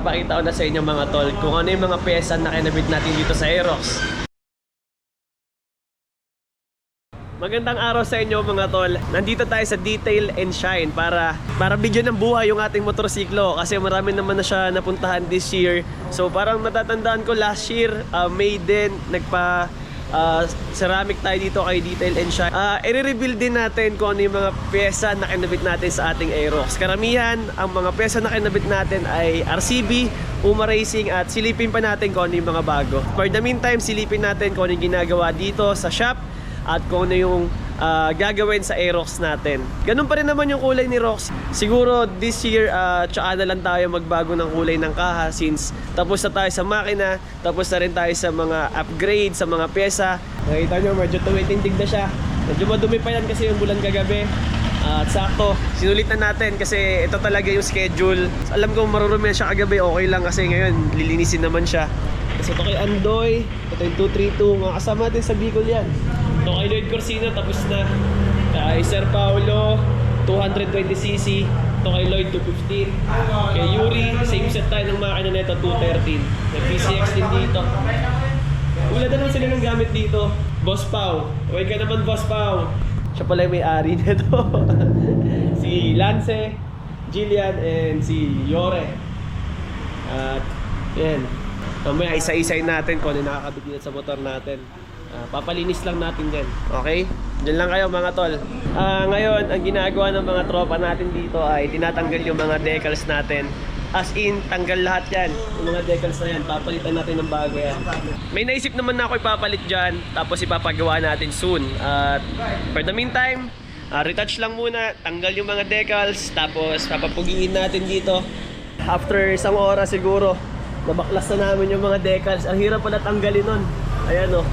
ipapakita ko na sa inyo mga tol kung ano yung mga pyesa na kinabit natin dito sa Aerox. Magandang araw sa inyo mga tol. Nandito tayo sa Detail and Shine para para bigyan ng buhay yung ating motorsiklo kasi marami naman na siya napuntahan this year. So parang natatandaan ko last year, uh, May din, nagpa uh, ceramic tayo dito kay Detail and Shine. Uh, i-reveal din natin kung ano yung mga pyesa na kinabit natin sa ating Aerox. Karamihan, ang mga pyesa na kinabit natin ay RCB, Puma Racing at silipin pa natin kung ano yung mga bago. For the meantime, silipin natin kung ano yung ginagawa dito sa shop at kung ano yung ah, gagawin sa Aerox natin. Ganun pa rin naman yung kulay ni Rox. Siguro this year, uh, tsaka na lang tayo magbago ng kulay ng kaha since tapos na tayo sa makina, tapos na rin tayo sa mga upgrade, sa mga pyesa. Nakita nyo, medyo tumitindig na siya. Medyo madumi pa yan kasi yung bulan kagabi. At sakto, sinulitan natin kasi ito talaga yung schedule. Alam ko marurumi na siya kagabi, okay lang kasi ngayon lilinisin naman siya. Kasi ito kay Andoy, ito yung 232, mga kasama din sa Bicol yan. Ito kay Lloyd Corsino, tapos na. Kay Sir Paulo, 220cc. Ito kay Lloyd, 215. Kay Yuri, same set tayo ng makina nito, 213. May PCX din dito. Na naman sila ng gamit dito. Boss Pau. Okay ka naman, Boss Pau. Siya pala yung may-ari nito. si Lance, Jillian, and si Yore. At, yan. Mamaya isa-isay natin kung ano nakakabit dito sa motor natin. Ah, papalinis lang natin yan. Okay? Diyan lang kayo mga tol. Ah, ngayon, ang ginagawa ng mga tropa natin dito ay tinatanggal yung mga decals natin. As in, tanggal lahat yan. Yung mga decals na yan, papalitan natin ng bago yan. May naisip naman na ako ipapalit dyan, tapos ipapagawa natin soon. At for the meantime, ah, retouch lang muna, tanggal yung mga decals, tapos papapugiin natin dito. After isang oras siguro, nabaklas na namin yung mga decals. Ang hirap pala tanggalin nun. Ayan o.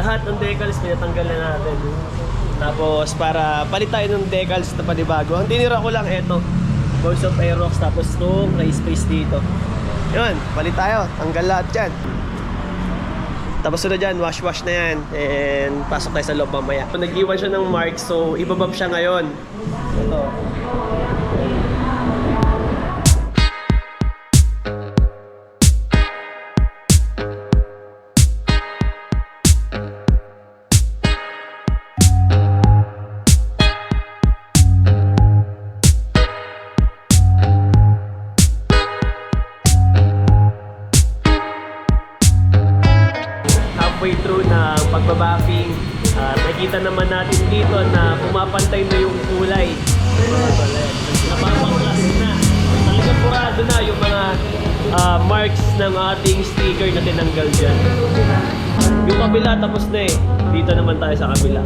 Lahat ng decals pinatanggal na natin. Tapos para palit tayo ng decals na panibago. Ang tinira ko lang eto. Balls of Aerox tapos itong race space dito. Yun, palit tayo. Tanggal lahat dyan. Tapos na dyan, wash-wash na yan. And pasok tayo sa loob mamaya. Nag-iwan siya ng mark, so ibabab siya ngayon. Ito. Halfway through na pagbabacking. Uh, nakita naman natin dito na pumapantay na yung kulay. Napapaklas na. Talagang purado na yung mga ah, marks ng ating sticker na tinanggal dyan. Yung kabila tapos na eh. Dito naman tayo sa kabila.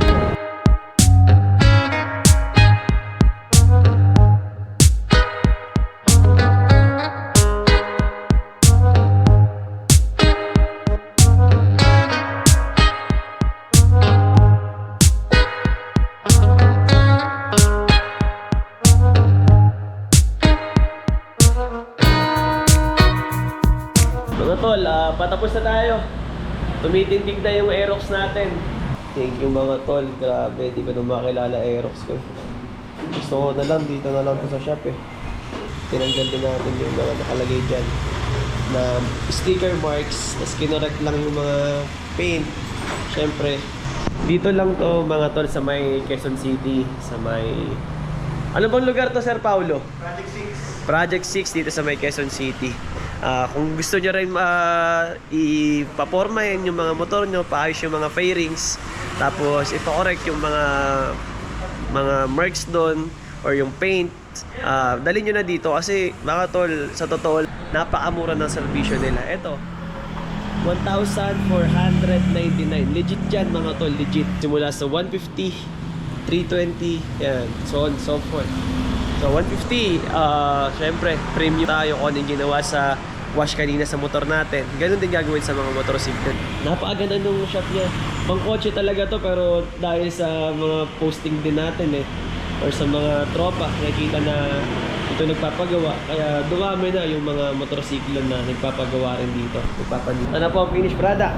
Na yung Aerox natin. Thank you mga tol. Grabe, di ba nung makilala Aerox ko? Gusto ko na lang, dito na lang to sa shop eh. Tinanggal din natin yung mga nakalagay dyan na sticker marks, tapos kinorek lang yung mga paint. Siyempre, dito lang to mga tol sa may Quezon City, sa may... Ano bang lugar to, Sir Paulo? Project 6. Project 6 dito sa may Quezon City. Ah, kung gusto nyo rin uh, ipaporma yan yung mga motor nyo, paayos yung mga fairings, tapos ipa-correct yung mga mga marks doon or yung paint, ah dalhin nyo na dito kasi mga tol, sa totoo, napakamura ng serbisyo nila. Ito, 1,499. Legit yan mga tol, legit. Simula sa 150, 320, yan, so on, so forth. So 150, ah syempre premium tayo kung ano yung ginawa sa wash kanina sa motor natin. Ganun din gagawin sa mga motorsiklo. Napakaganda nung shop niya. Pang kotse talaga to pero dahil sa mga posting din natin eh or sa mga tropa, nakikita na ito nagpapagawa. Kaya dumami na yung mga motorsiklo na nagpapagawa rin dito. Nagpapanito. Ano po, finish product.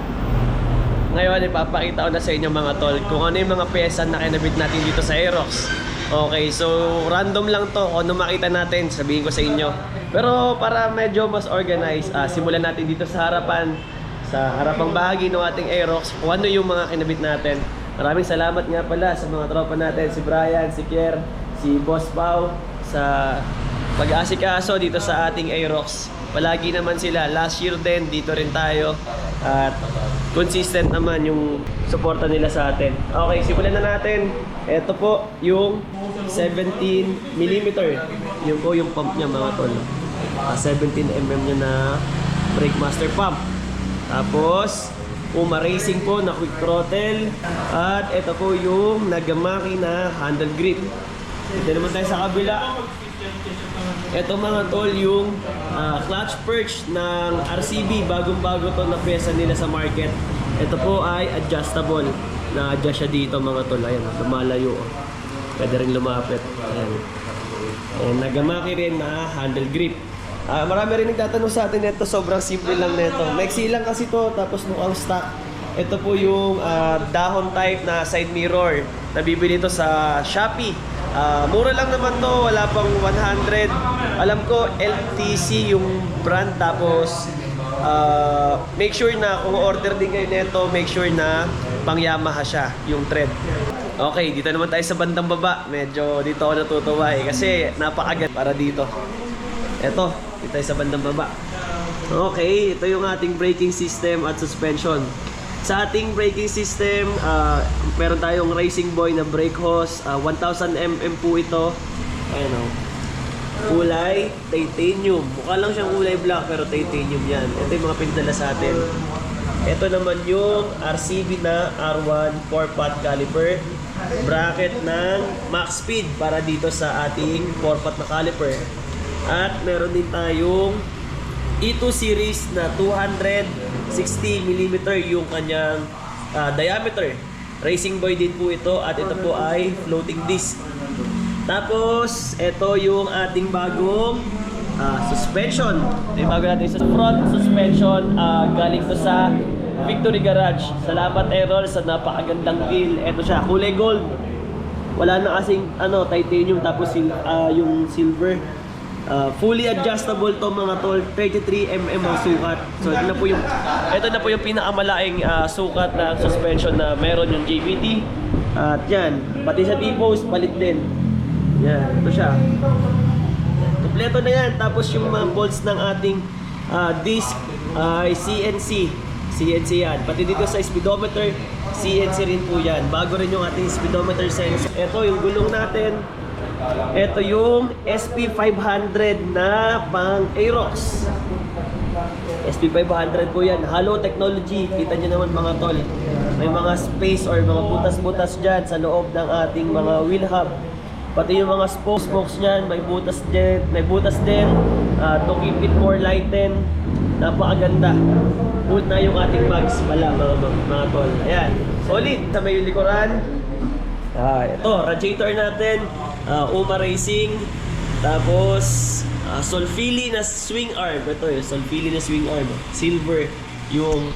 Ngayon, ipapakita ko na sa inyo mga tol kung ano yung mga pyesa na kinabit natin dito sa Aerox. Okay, so random lang to. Kung ano makita natin, sabihin ko sa inyo. Pero para medyo mas organized, ah, simulan natin dito sa harapan, sa harapang bahagi ng ating Aerox, kung ano yung mga kinabit natin. Maraming salamat nga pala sa mga tropa natin, si Brian, si Kier, si Boss Pau, sa pag-aasikaso dito sa ating Aerox. Palagi naman sila. Last year din, dito rin tayo. At consistent naman yung suporta nila sa atin. Okay, simulan na natin. Ito po yung 17mm. Yun po yung pump niya mga tol. Ah, 17mm niya na brake master pump. Tapos, Puma Racing po na quick throttle. At ito po yung Nagamaki na handle grip. Ito naman tayo sa kabila. Ito mga tol yung ah, clutch perch ng RCB. Bagong-bago to na pyesa nila sa market. Ito po ay adjustable. Na-adjust siya dito mga tol. Ayan, lumalayo. Pwede rin lumapit. Ayan. And nagamaki rin na handle grip. Ah, marami rin nagtatanong sa atin ito, sobrang simple lang nito. Maiksi lang kasi to tapos mukhang stock. Ito po yung ah, dahon type na side mirror. Nabibili ito sa Shopee. Ah, mura lang naman to, wala pang 100. Alam ko LTC yung brand tapos ah, make sure na kung order din kayo nito, make sure na pang Yamaha siya, yung thread. Okay, dito naman tayo sa bandang baba. Medyo dito ako natutuwa eh kasi napakagat para dito. Eto, dito tayo sa bandang baba. Okay, ito yung ating braking system at suspension. Sa ating braking system, ah, meron tayong Racing Boy na brake hose. Ah, 1000mm po ito. Ayan o. Kulay titanium. Mukha lang siyang kulay black pero titanium yan. Ito yung mga pindala sa atin. Ito naman yung RCB na R1 4-pot caliper. Bracket ng max speed para dito sa ating 4-pot na caliper. At meron din tayong E2 series na 260mm yung kanyang ah, diameter. Racing Boy din po ito at ito po ay floating disc. Tapos, ito yung ating bagong ah, suspension. Ito yung bago natin sa front suspension. ah, galing to sa Victory Garage. Salamat Errol sa napakagandang wheel. Ito siya, kulay gold. Wala na kasing ano, titanium tapos ah, yung silver. Ah, fully adjustable to mga tol, 33 mm ang sukat. So ito na po yung ito na po yung pinakamalaking ah, sukat na suspension na meron yung JVT. At yan, pati sa T-post palit din. Yan, ito siya. Kompleto na yan. Tapos yung mga bolts ng ating ah, disc ay CNC. CNC yan. Pati dito sa speedometer, CNC rin po yan. Bago rin yung ating speedometer sensor. Ito yung gulong natin. Ito yung SP500 na pang Aerox. SP500 po yan. Halo technology. Kita nyo naman mga tol. May mga space or mga butas-butas dyan sa loob ng ating mga wheel hub. Pati yung mga spokes spokes niyan, may butas din, may butas din ah, to keep it more lighten. Napakaganda. Good na yung ating bags pala mga, mga, mga tol. Ayan. Solid sa may likuran. Ah, ito, radiator natin, ah, Uma Racing, tapos ah, Solfili na swing arm. Ito yung Solfili na swing arm. Silver yung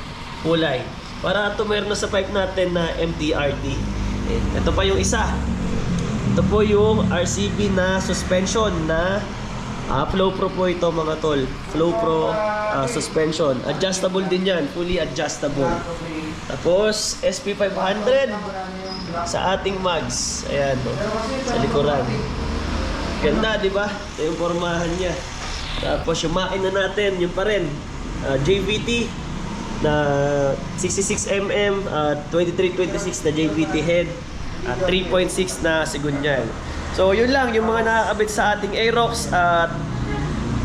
kulay. Para na sa pipe natin na MTRT. Ito pa yung isa. Ito po yung RCB na suspension na ah, Flow Pro po ito mga tol. Flow Pro ah, suspension. Adjustable din yan. Fully adjustable. Tapos SP500 sa ating mags. Ayan, no, sa likuran. Ganda, di ba? Ito yung formahan niya. Tapos yung makina natin, yun pa rin. Ah, JVT na 66mm, uh, 2326 na JVT head, at 3.6 na segunyal. So yun lang, yung mga nakakabit sa ating Aerox at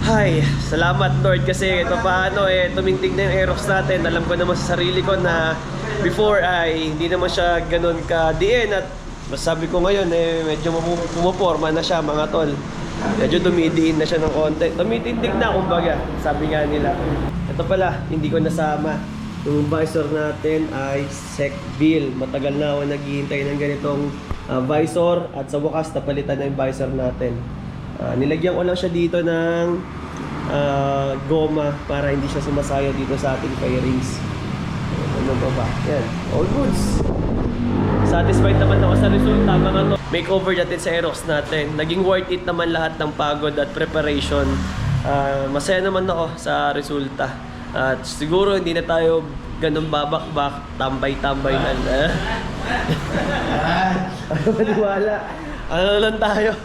Hay, salamat Lord kasi ito paano eh tumintig na yung Aerox natin. Alam ko naman sa sarili ko na before ay hindi naman siya ganun ka diin at masabi ko ngayon eh medyo pumu- pumuporma na siya mga tol. Medyo dumidiin na siya ng konti. Tumitindig na kumbaga, sabi nga nila. Ito pala, hindi ko nasama. Yung visor natin ay sec bill. Matagal na ako naghihintay ng ganitong ah, visor at sa wakas napalitan na yung visor natin. Ah, nilagyan ko lang siya dito ng ah, goma para hindi siya sumasayaw dito sa ating fairings. Ano ba ba? Yan. All goods. satisfied naman ako sa resulta mga to. Makeover natin sa Aerox natin. Naging worth it naman lahat ng pagod at preparation. Ah, masaya naman ako sa resulta. At siguro hindi na tayo ganun babak-bak, tambay-tambay na. Eh? Ano maniwala? Ano lang tayo?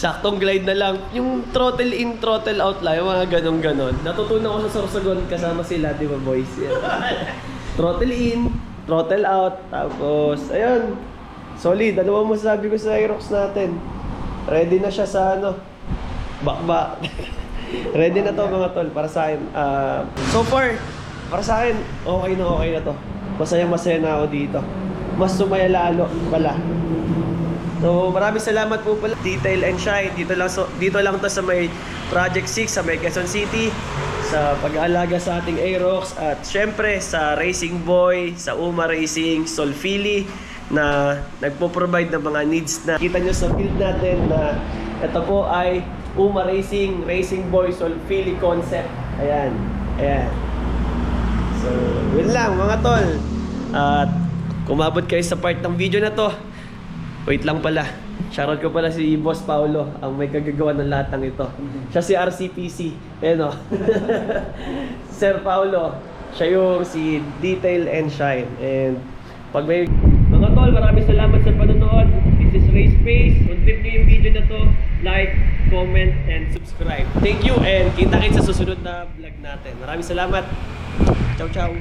Saktong glide na lang. Yung throttle in, throttle out lang. Yung mga ganun-ganon. Natutunan ko sa Sorsogon kasama sila, di ba boys? Yan. throttle in, throttle out. Tapos, ayun. Solid. Ano ba masasabi ko sa Aerox natin? Ready na siya sa ano? Bakbak. Ready na to mga tol para sa akin. Ah, so far, para sa akin, okay na okay na to. Masaya masaya na ako dito. Mas sumaya lalo pala. So, maraming salamat po pala. Detail and Shine. Dito lang, so, dito lang to sa may Project 6 sa may Quezon City. Sa pag-aalaga sa ating Aerox. At syempre sa Racing Boy, sa Uma Racing, Solfili na nagpo-provide ng mga needs na kita nyo sa field natin na ito po ay Uma Racing, Racing Boy, Solfili concept. Ayan. Ayan. So, yun lang mga tol. At kumabot kayo sa part ng video na to, wait lang pala. Shoutout ko pala si Boss Paulo, ang may kagagawa ng lahat ng ito. Siya si RCPC. Ayan o. Sir Paulo, siya yung si Detail and Shine. And pag may... Mga tol, maraming salamat sa panonood. This is Race Space. Kung trip yung video na to, like, comment, and subscribe. Thank you and kita-kits sa susunod na vlog natin. Maraming salamat. Ciao, ciao.